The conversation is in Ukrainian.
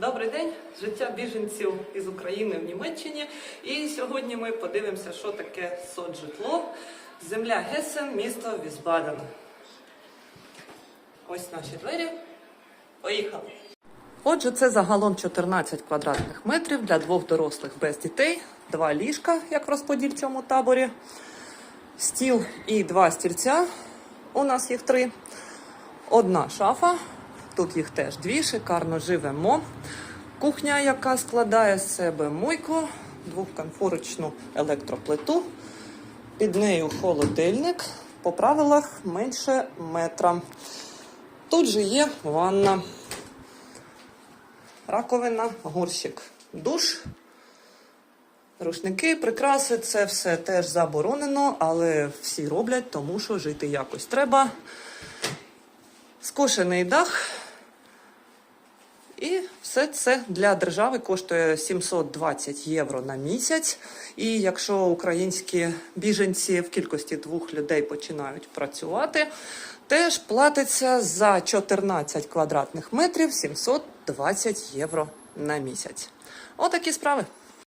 Добрий день, життя біженців із України в Німеччині. І сьогодні ми подивимося, що таке соцжитло. Земля Гесен, місто Візбаден. Ось наші двері. Поїхали. Отже, це загалом 14 квадратних метрів для двох дорослих без дітей, два ліжка, як в цьому таборі, стіл і два стільця. У нас їх три. Одна шафа. Тут їх теж дві, шикарно живемо. Кухня, яка складає з себе мойку, двохконфорочну електроплиту. Під нею холодильник. По правилах менше метра. Тут же є ванна, раковина, горщик, душ. Рушники, прикраси це все теж заборонено, але всі роблять, тому що жити якось треба. Скошений дах. І все це для держави коштує 720 євро на місяць. І якщо українські біженці в кількості двох людей починають працювати, теж платиться за 14 квадратних метрів 720 євро на місяць. Отакі справи.